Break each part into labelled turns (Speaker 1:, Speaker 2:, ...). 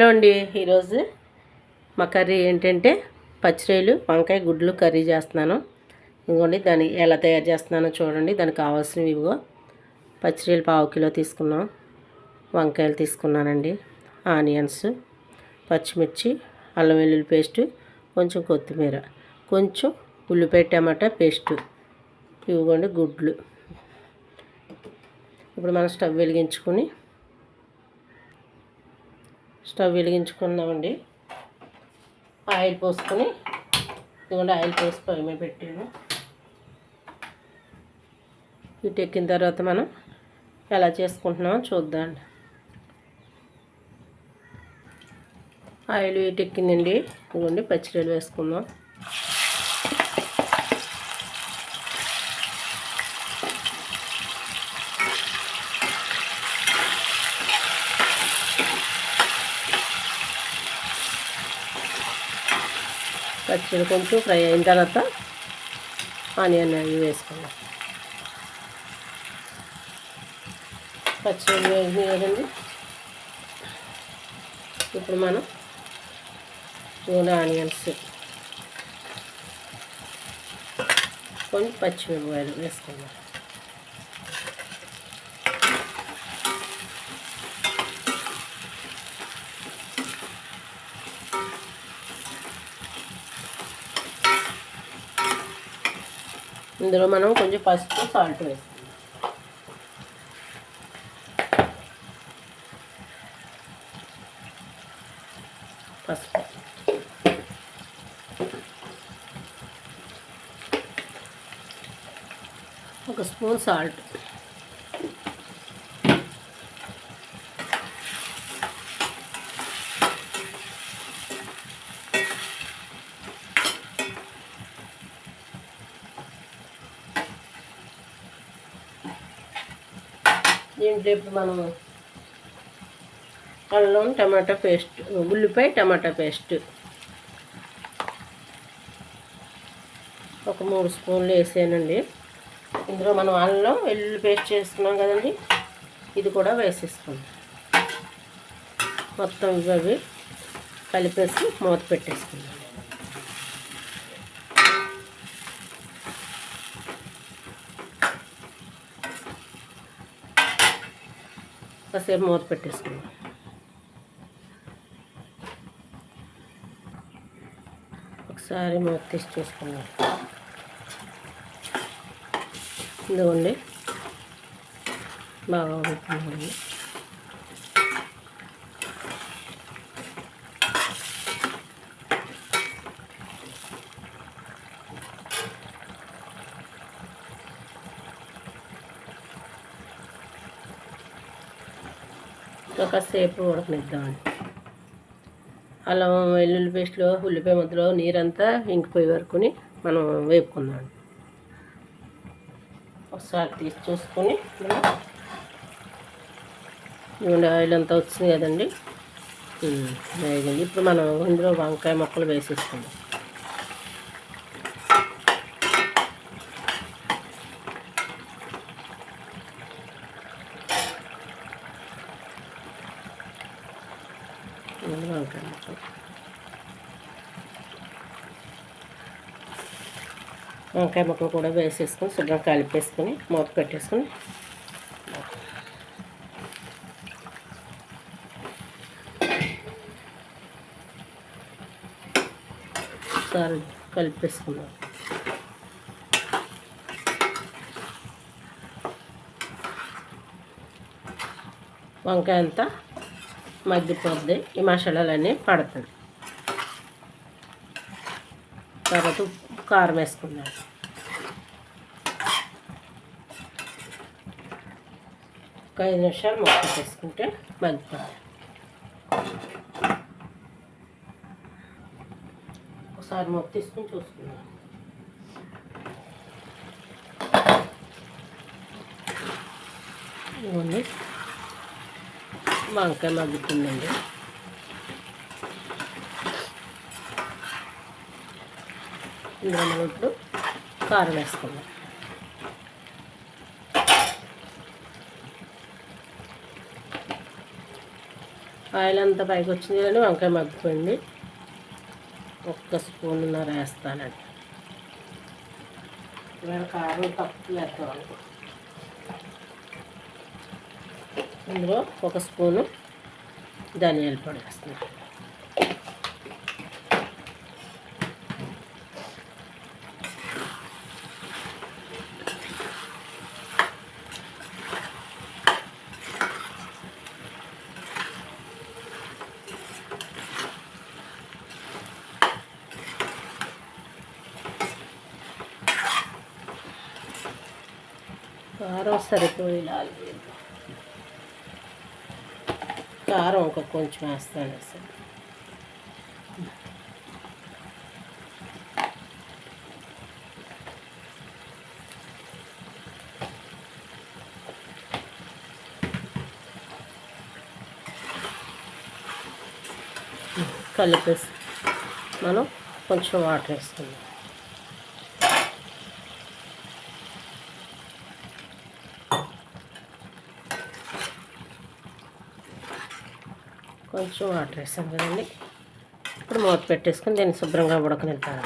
Speaker 1: Hello అండి. ఈరోజు మా కర్రీ ఏంటంటే పచ్చిరొయ్యలు వంకాయ గుడ్లు కర్రీ చేస్తున్నాను. ఇదిగోండి దాన్ని ఎలా తయారు చేస్తున్నానో చూడండి. దానికి కావాల్సినవి ఇవిగో. పచ్చిరొయ్యలు పావు కిలో తీసుకున్నాం. వంకాయలు తీసుకున్నానండి. ఆనియన్స్ పచ్చిమిర్చి అల్లం వెల్లుల్లి పేస్ట్ కొంచెం కొత్తిమీర కొంచెం ఉల్లిపాయ టమాటా పేస్టు. ఇవ్వండి గుడ్లు. ఇప్పుడు మనం స్టవ్ వెలిగించుకొని స్టవ్ వెలిగించుకుందామండి. ఆయిల్ పోసుకొని ఇదిగోండి ఆయిల్ పోసి పొయ్యి మీద పెట్టాను. ఇటు ఎక్కిన తర్వాత మనం ఎలా చేసుకుంటున్నామో చూద్దామండి. ఆయిల్ ఇటు ఎక్కిందండి. ఇదిగోండి పచ్చిరొయ్యలు వేసుకుందాం. పచ్చిమిరపకాయలు కొంచెం ఫ్రై అయిన తర్వాత ఆనియన్ అవి వేసుకుందాం. పచ్చిమిరపకాయలు వేసినాయి కదండి ఇప్పుడు మనం నూనె ఆనియన్స్ కొన్ని పచ్చిమిరపకాయలు వేసుకుందాం. ఇందులో మనం కొంచెం పసుపు సాల్ట్ వేస్తాం. పసుపు. ఒక స్పూన్ సాల్ట్. దీంట్లో ఇప్పుడు మనం? అల్లం టమాటా పేస్ట్ ఉల్లిపాయ టమాటా పేస్ట్. ఒక మూడు స్పూన్లు వేసానండి. ఇందులో మనం అల్లం వెల్లుల్లి పేస్ట్ చేసుకున్నాం కదండి. ఇది కూడా వేసేసుకుందాం మొత్తం ఇవి కలిపేసి మూత పెట్టేసుకుందాం. కాసేపు మూత పెట్టేసుకుందాం. ఒకసారి మూత తీసి చూసుకుందాం. ఇదిగోండి. బాగా ఉడుకుతుంది ఒకసేపు ఉడకనిద్దామండి అల్లం వెల్లుల్లి పేస్ట్లో ఉల్లిపాయ ముద్దలో నీరంతా ఇంకిపోయి వరకుని మనం వేపుకుందాం. ఒకసారి తీసి చూసుకొని ఇవ్వండి ఆయిల్ అంతా వచ్చింది కదండి? ఇప్పుడు మనం ఇందులో వంకాయ మొక్కలు వేసేసుకుందాం. వంకాయ ముక్కలు వంకాయ ముక్కలు కూడా వేసేసుకొని శుభ్రం కలిపేసుకొని మూత పెట్టేసుకొని. ఒకసారి కలిపేసుకుందాం. వంకాయ అంతా మగ్గిపోద్ది. ఈ మసాలాలన్నీ పడుతుంది తర్వాత ఉప్పు కారం వేసుకున్నాను ఒక ఐదు నిమిషాలు మొక్క వేసుకుంటే మగ్గిపోతుంది ఒకసారి మొక్క తీసుకుని చూసుకుందాం. ఇవ్వండి వంకాయ మగ్గుతుందండి ఇందులో మనం ఇప్పుడు కారం వేసుకుందాం. ఆయిల్ అంతా పైకి వచ్చింది కానీ వంకాయ మగ్గిపోయింది. ఒక్క స్పూన్నర వేస్తానండి. ఇవాళ కారం తక్కువ వేద్దాం అనుకో ఇందులో ఒక స్పూను ధనియాల పొడి వేస్తున్నాను. కారం సరిపోయేలా కారం ఒక కొంచెం వేస్తాను అసలు. కలిపేసి మనం కొంచెం వాటర్ వేసుకుందాం. కొంచెం వాటర్ వేసాం కదండి. ఇప్పుడు మూత పెట్టేసుకొని దీన్ని శుభ్రంగా ఉడకనిద్దాం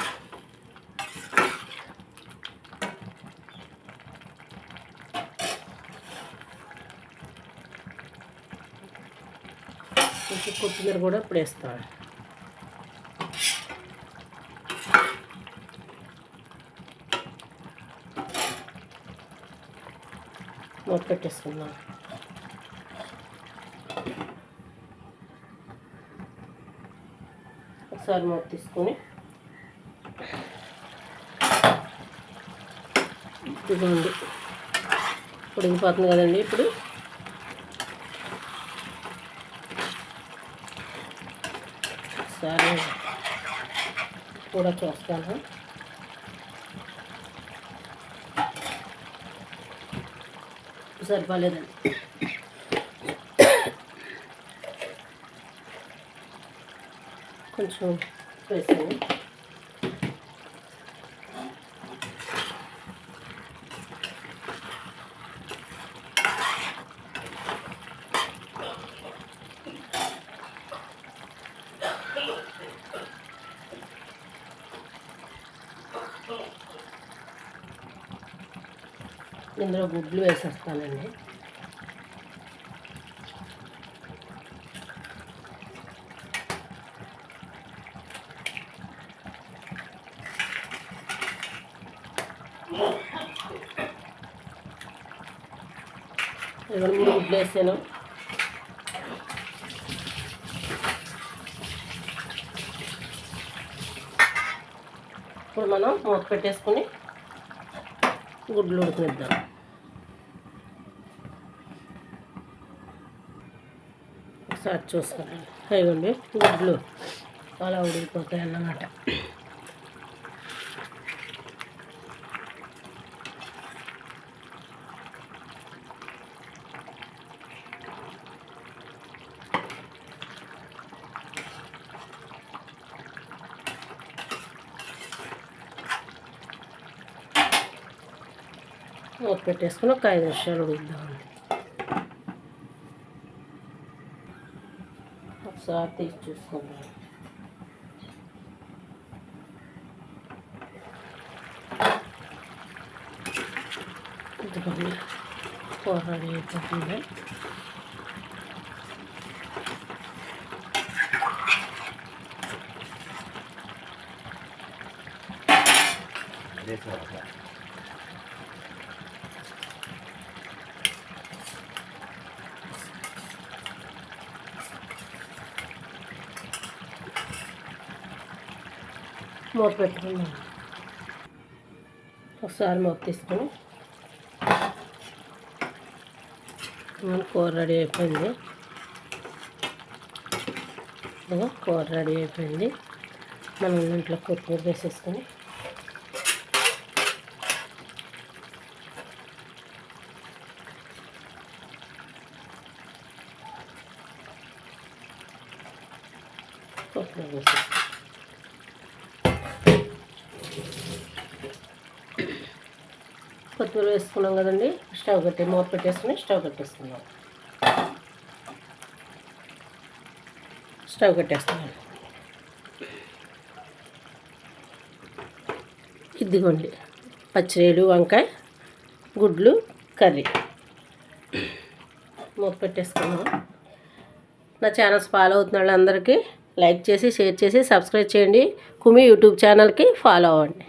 Speaker 1: కొంచెం కొత్తిమీర కూడా ఇప్పుడు వేస్తాను మూత పెట్టేసుకుందాం. ఒకసారి మూత తీసుకొని ఇదిగోండి. ఉడికిపోతుంది కదండి ఇప్పుడు. ఒకసారి కూడా చూస్తాను. సరిపోలేదండి. కొంచెం వేసాను ఇందులో గుడ్లు వేసేస్తానండి రెండు మూడు గుడ్లు వేసాను ఇప్పుడు మనం మూత పెట్టేసుకుని గుడ్లు ఉడకనిద్దాం. ఒకసారి చూసుకోండి. ఇవ్వండి గుడ్లు అలా ఉడికిపోతాయి అన్నమాట మూత పెట్టేసుకుని ఒక ఐదు నిమిషాలు ఉడుకుదామండి ఒకసారి తీసి చూసుకుందాం ఇదిగోండి కూర రెడీ అయిపోతుంది మూత పెట్టుకుందాం ఒకసారి మూత తీసుకుని మన కూర రెడీ అయిపోయింది. కూర రెడీ అయిపోయింది. మనం ఇంట్లో కొత్తిమీర వేసేసుకొని కొత్తిమీర వేసేసుకొని కొత్తిమీర వేసుకున్నాం కదండి. స్టవ్ కట్టి మూత పెట్టేసుకుని స్టవ్ కట్టేసుకున్నాం స్టవ్ కట్టేస్తున్నాను ఇదిగోండి. పచ్చిరేడు వంకాయ గుడ్లు కర్రీ. మూత పెట్టేసుకున్నాం. నా ఛానల్స్ ఫాలో అవుతున్న వాళ్ళందరికీ లైక్ చేసి షేర్ చేసి సబ్స్క్రైబ్ చేయండి. కుమి యూట్యూబ్ ఛానల్కి ఫాలో అవ్వండి.